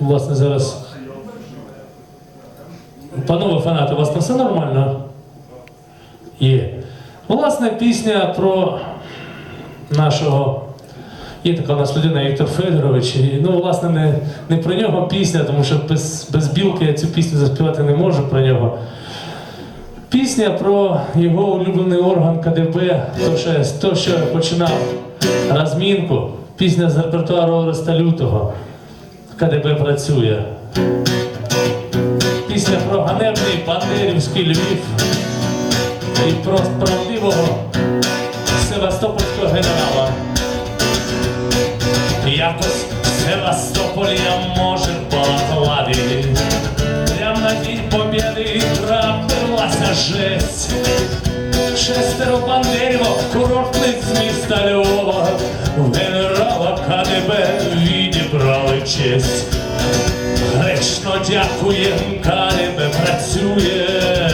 власне, зараз. Панове фанати, у вас там все нормально? Є. Власне, пісня про нашого. Є така у нас людина Віктор Федорович. І, ну, власне, не, не про нього пісня, тому що без, без білки я цю пісню заспівати не можу про нього. Пісня про його улюблений орган КДБ, то, що, то, що починав розмінку. Пісня з репертуару Ореста Лютого. КДБ працює. Пісня про ганебний Бандерівський Львів і про справедливого Севастопольського генерала. Якось Севастополь може погладити. Прям на день побєди трапилася жесть. Шестеро бандерівок, курортниць честь. Гречно дякуєм, КДБ працює.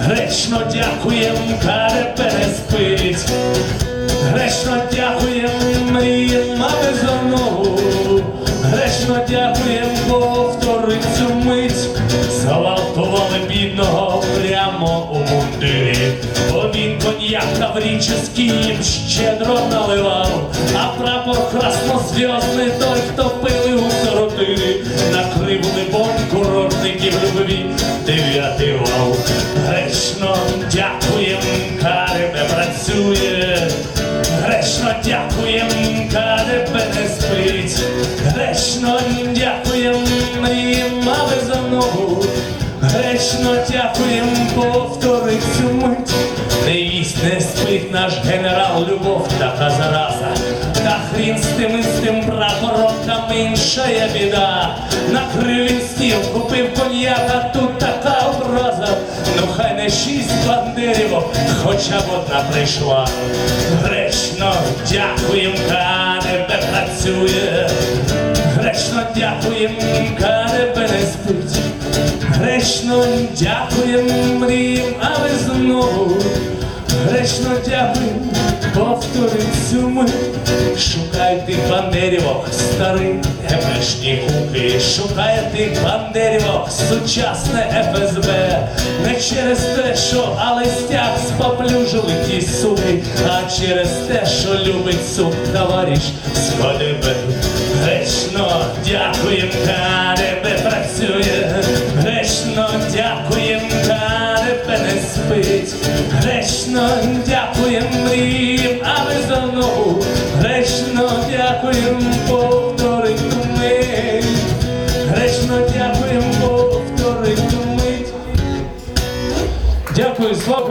Гречно дякуєм, КДБ не спить. Гречно дякуєм, мрієм мати за ногу. Гречно дякуєм, повторить цю мить. Зґвалтували бідного прямо у мундирі. Бо він коньяк тавріческий їм щедро наливав, а прапор краснозв'язний той, хто дев'ятий вал. Гречно дякуєм, КДБ працює. Гречно дякуєм, КДБ не спить. Гречно дякуєм, мрієм мали за ногу. Гречно дякуєм, повторить цю мить. Не їсть, не спить наш генерал, любов така зараза. Та хрін з тим з тим прапором, там інша є біда. Накрив він стіл, купив коньяк, хоча б одна прийшла. Гречно дякуєм, канебе працює. Гречно дякуєм, канебе не спить. Гречно дякуєм, знову. Гречно дякуєм, повторить цю мить. Шукай тих бандерівок, старий епешні куки. Шукай тих бандерівок, сучасне ФСБ. Не через те, що Алестяк споплюжили ті суки, а через те, що любить сук товариш з КДБ. Гречно дякуєм, Гречно дякуєм, мрієм, а ми знову. Гречно дякуєм, повторить мить. Гречно дякуєм, повторить мить. Дякую, слава.